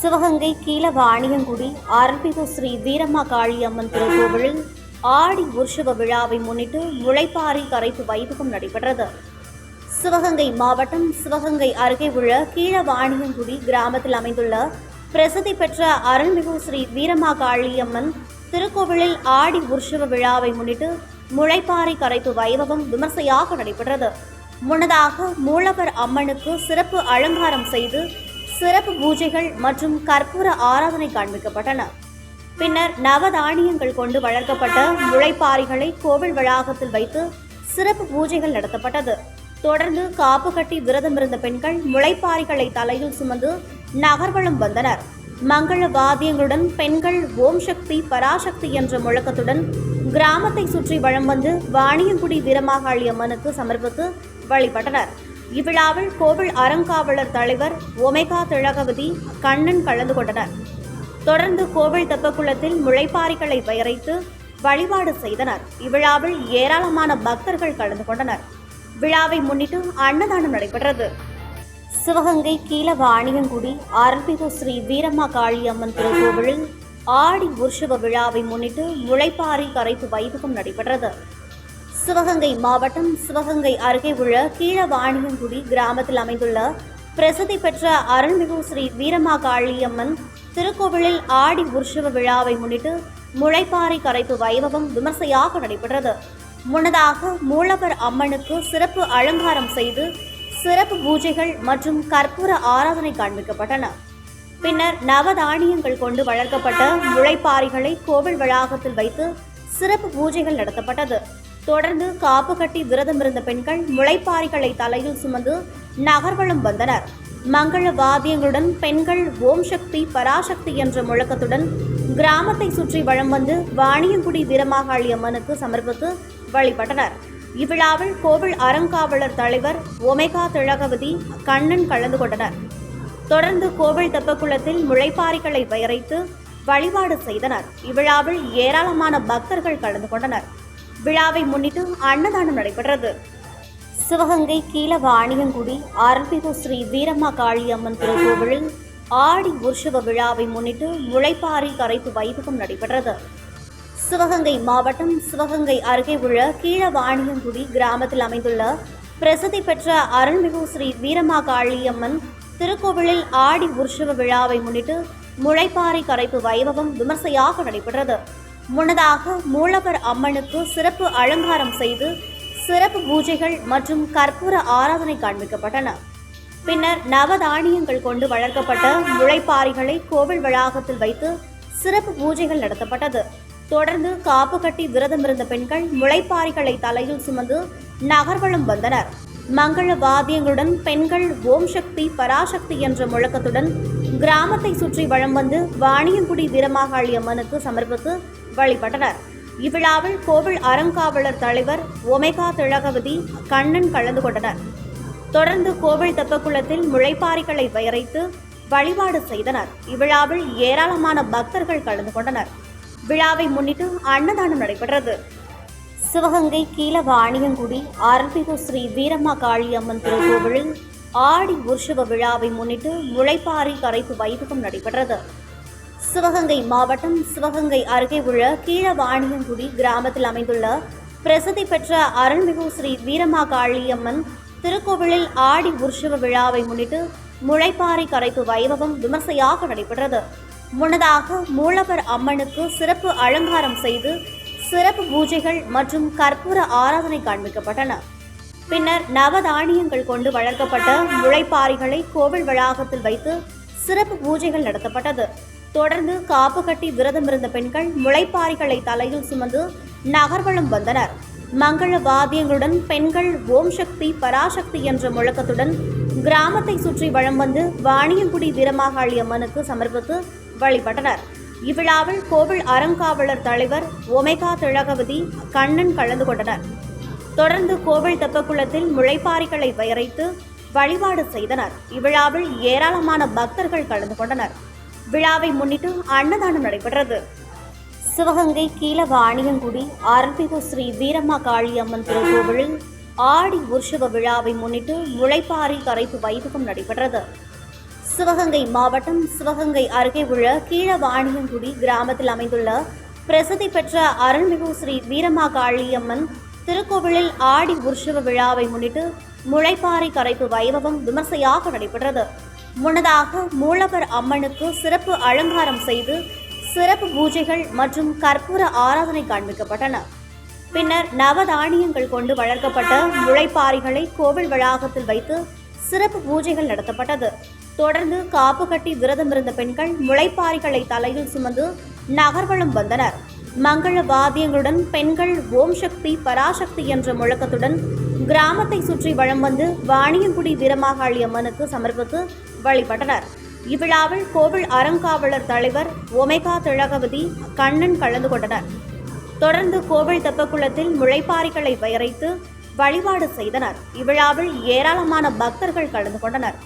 சிவகங்கை கீழவாணியங்குடி அருள்மிகு ஸ்ரீ வீரம்மா காளியம்மன் திருக்கோவிலில் ஆடி உற்சவ விழாவை முன்னிட்டு முளைப்பாறை கரைப்பு வைபவம் நடைபெற்றது. சிவகங்கை மாவட்டம் சிவகங்கை அருகே உள்ள கீழவாணியங்குடி கிராமத்தில் அமைந்துள்ள பிரசித்தி பெற்ற அருள்மிகு ஸ்ரீ வீரம்மா காளியம்மன் திருக்கோவிலில் ஆடி உற்சவ விழாவை முன்னிட்டு முளைப்பாறை கரைப்பு வைபவம் விமர்சையாக நடைபெற்றது. முன்னதாக மூலவர் அம்மனுக்கு சிறப்பு அலங்காரம் செய்து சிறப்பு பூஜைகள் மற்றும் கற்பூர ஆராதனை காண்பிக்கப்பட்டன. பின்னர் நவதானியங்கள் கொண்டு வளர்க்கப்பட்ட முளைப்பாரிகளை கோவில் வளாகத்தில் வைத்து சிறப்பு பூஜைகள் நடத்தப்பட்டது. தொடர்ந்து காப்பு கட்டி விரதமிருந்த பெண்கள் முளைப்பாரிகளை தலையில் சுமந்து நகர்வலம் வந்தனர். மங்கள வாத்தியங்களுடன் பெண்கள் ஓம் சக்தி பராசக்தி என்ற முழக்கத்துடன் கிராமத்தை சுற்றி வளம் வந்து வாணியங்குடி வீரமாகாளி அம்மனுக்கு சமர்ப்பித்து வழிபட்டனர். இவ்விழாவில் கோவில் அறங்காவலர் தலைவர் ஒமேகா திலகவதி கண்ணன் கலந்து கொண்டனர். தொடர்ந்து கோவில் தெப்பக்குளத்தில் முளைப்பாரிகளை வரைத்து வழிபாடு செய்தனர். இவ்விழாவில் ஏராளமான பக்தர்கள் கலந்து கொண்டனர். விழாவை முன்னிட்டு அன்னதானம் நடைபெற்றது. சிவகங்கை கீழவாணியங்குடி அருள்மிகு ஸ்ரீ வீரம்மா காளியம்மன் திருக்கோவிலில் ஆடி உற்சவ விழாவை முன்னிட்டு முளைப்பாரி கரைப்பு வைபவம் நடைபெற்றது. சிவகங்கை மாவட்டம் சிவகங்கை அருகே உள்ள கீழவாணியங்குடி கிராமத்தில் அமைந்துள்ள பிரசித்தி பெற்ற அருள்மிகு ஸ்ரீ வீரமாகாளியம்மன் திருக்கோவிலில் ஆடி உற்சவ விழாவை முன்னிட்டு முளைப்பாறை கரைப்பு வைபவம் விமர்சையாக நடைபெற்றது. முன்னதாக மூலவர் அம்மனுக்கு சிறப்பு அலங்காரம் செய்து சிறப்பு பூஜைகள் மற்றும் கற்பூர ஆராதனை காண்பிக்கப்பட்டன. பின்னர் நவதானியங்கள் கொண்டு வளர்க்கப்பட்ட முளைப்பாறைகளை கோவில் வளாகத்தில் வைத்து சிறப்பு பூஜைகள் நடத்தப்பட்டது. தொடர்ந்து காப்பு கட்டி விரதம் இருந்த பெண்கள் முளைப்பாரிகளை தலையில் சுமந்து நகர்வலம் வந்தனர். மங்கள வாத்தியங்களுடன் பெண்கள் ஓம் சக்தி பராசக்தி என்ற முழக்கத்துடன் கிராமத்தை சுற்றி வளம் வந்து வாணியங்குடி வீரமாகாளி அம்மனுக்கு சமர்ப்பித்து வழிபட்டனர். இவ்விழாவில் கோவில் அறங்காவலர் தலைவர் ஒமேகா திலகவதி கண்ணன் கலந்து கொண்டனர். தொடர்ந்து கோவில் தெப்பக்குளத்தில் முளைப்பாறைகளை வரைத்து வழிபாடு செய்தனர். இவ்விழாவில் ஏராளமான பக்தர்கள் கலந்து கொண்டனர். விழாவை முன்னிட்டு அன்னதானம் நடைபெற்றது. சிவகங்கை கீழவாணியங்குடி அருள்மிகு ஸ்ரீ வீரம்மா காளியம்மன் திருக்கோவிலில் ஆடி உற்சவ விழாவை முன்னிட்டு முளைப்பாறை கரைப்பு வைபகம் நடைபெற்றது. சிவகங்கை மாவட்டம் சிவகங்கை அருகே உள்ள கீழவாணியங்குடி கிராமத்தில் அமைந்துள்ள பிரசித்தி பெற்ற அருள்மிகு ஸ்ரீ வீரமா காளியம்மன் திருக்கோவிலில் ஆடி உற்சவ விழாவை முன்னிட்டு முளைப்பாறை கரைப்பு வைபவம் விமர்சையாக நடைபெற்றது. முன்னதாக மூலவர் அம்மனுக்கு சிறப்பு அலங்காரம் செய்து சிறப்பு பூஜைகள் மற்றும் கற்பூர ஆராதனை காண்பிக்கப்பட்டன. பின்னர் நவதானியங்கள் கொண்டு வளர்க்கப்பட்ட முளைப்பாரிகளை கோவில் வளாகத்தில் வைத்து சிறப்பு பூஜைகள் நடத்தப்பட்டது. தொடர்ந்து காப்பு கட்டி விரதமிருந்த பெண்கள் முளைப்பாரிகளை தலையில் சுமந்து நகர்வலம் வந்தனர். மங்கள வாத்தியங்களுடன் பெண்கள் ஓம் சக்தி பராசக்தி என்ற முழக்கத்துடன் கிராமத்தை சுற்றி வளம் வந்து வாணியங்குடி வீரமாகாளி அம்மனுக்கு சமர்ப்பித்து வழிபட்டனர். இவ்விழாவில் கோவில் அறங்காவலர் தலைவர் ஒமேகா திலகவதி கண்ணன் கலந்து கொண்டனர். தொடர்ந்து கோவில் தெப்பக்குளத்தில் முளைப்பாரிகளை வரைத்து வழிபாடு செய்தனர். இவ்விழாவில் ஏராளமான பக்தர்கள் கலந்து கொண்டனர். விழாவை முன்னிட்டு அன்னதானம் நடைபெற்றது. சிவகங்கை கீழ வாணியங்குடி அருள்மிகு ஸ்ரீ வீரம்மா காளியம்மன் திருக்கோவிலில் ஆடி உற்சவ விழாவை முன்னிட்டு முளைப்பாரி கரைப்பு வைபவம் நடைபெற்றது. சிவகங்கை மாவட்டம் சிவகங்கை அருகே உள்ள கீழவாணியங்குடி கிராமத்தில் அமைந்துள்ள பிரசித்தி பெற்ற அருள்மிகு ஸ்ரீ வீரமா காளியம்மன் திருக்கோவிலில் ஆடி உற்சவ விழாவை முன்னிட்டு முளைப்பாறை கரைப்பு வைபவம் விமர்சையாக நடைபெற்றது. முன்னதாக மூலவர் அம்மனுக்கு சிறப்பு அலங்காரம் செய்து சிறப்பு பூஜைகள் மற்றும் கற்பூர ஆராதனை காண்பிக்கப்பட்டன. பின்னர் நவதானியங்கள் கொண்டு வளர்க்கப்பட்ட முளைப்பாரிகளை கோவில் வளாகத்தில் வைத்து சிறப்பு பூஜைகள் நடத்தப்பட்டது. தொடர்ந்து காப்பு கட்டி விரதமிருந்த பெண்கள் முளைப்பாரிகளை தலையில் சுமந்து நகர்வலம் வந்தனர். மங்கள வாத்தியங்களுடன் பெண்கள் ஓம் சக்தி பராசக்தி என்ற முழக்கத்துடன் கிராமத்தை சுற்றி வளம் வந்து வாணியங்குடி வீரமாகாளி அம்மனுக்கு சமர்ப்பித்து வழிபட்டனர். இவ்விழாவில் கோவில் அறங்காவலர் தலைவர் ஒமேகா திலகவதி கண்ணன் கலந்து கொண்டனர். தொடர்ந்து கோவில் தெப்பக்குளத்தில் முளைப்பாரிகளை வரைத்து வழிபாடு செய்தனர். இவ்விழாவில் ஏராளமான பக்தர்கள் கலந்து கொண்டனர். விழாவை முன்னிட்டு அன்னதானம் நடைபெற்றது. சிவகங்கை கீழவாணியங்குடி அருள்மிகு ஸ்ரீ வீரம்மா காளியம்மன் திருக்கோவிலில் ஆடி உற்சவ விழாவை முன்னிட்டு முளைப்பாறை கரைப்பு வைபவம் நடைபெற்றது. சிவகங்கை மாவட்டம் சிவகங்கை அருகே உள்ள கீழவாணியங்குடி கிராமத்தில் அமைந்துள்ள பிரசித்தி பெற்ற அருள்மிகு ஸ்ரீ வீரமாகாளியம்மன் திருக்கோவிலில் ஆடி உற்சவ விழாவை முன்னிட்டு முளைப்பாறை கரைப்பு வைபவம் விமர்சையாக நடைபெற்றது. முன்னதாக மூலவர் அம்மனுக்கு சிறப்பு அலங்காரம் செய்து சிறப்பு பூஜைகள் மற்றும் கற்பூர ஆராதனை காண்பிக்கப்பட்டன. பின்னர் நவதானியங்கள் கொண்டு வளர்க்கப்பட்ட முளைப்பாறைகளை கோவில் வளாகத்தில் வைத்து சிறப்பு பூஜைகள் நடத்தப்பட்டது. தொடர்ந்து காப்பு கட்டி விரதம் இருந்த பெண்கள் முளைப்பாரிகளை தலையில் சுமந்து நகர்வலம் வந்தனர். மங்கள வாத்தியங்களுடன் பெண்கள் ஓம் சக்தி பராசக்தி என்ற முழக்கத்துடன் கிராமத்தை சுற்றி வளம் வந்து வாணியங்குடி வீரமாகாளி அம்மனுக்கு சமர்ப்பித்து வழிபட்டனர். இவ்விழாவில் கோவில் அறங்காவலர் தலைவர் ஒமேகா திலகவதி கண்ணன் கலந்து கொண்டனர். தொடர்ந்து கோவில் தெப்பக்குளத்தில் முளைப்பாரிகளை வைத்து வழிபாடு செய்தனர். இவ்விழாவில் ஏராளமான பக்தர்கள் கலந்து கொண்டனர்.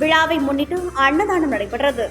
விழாவை முன்னிட்டு அன்னதானம் நடைபெற்றது.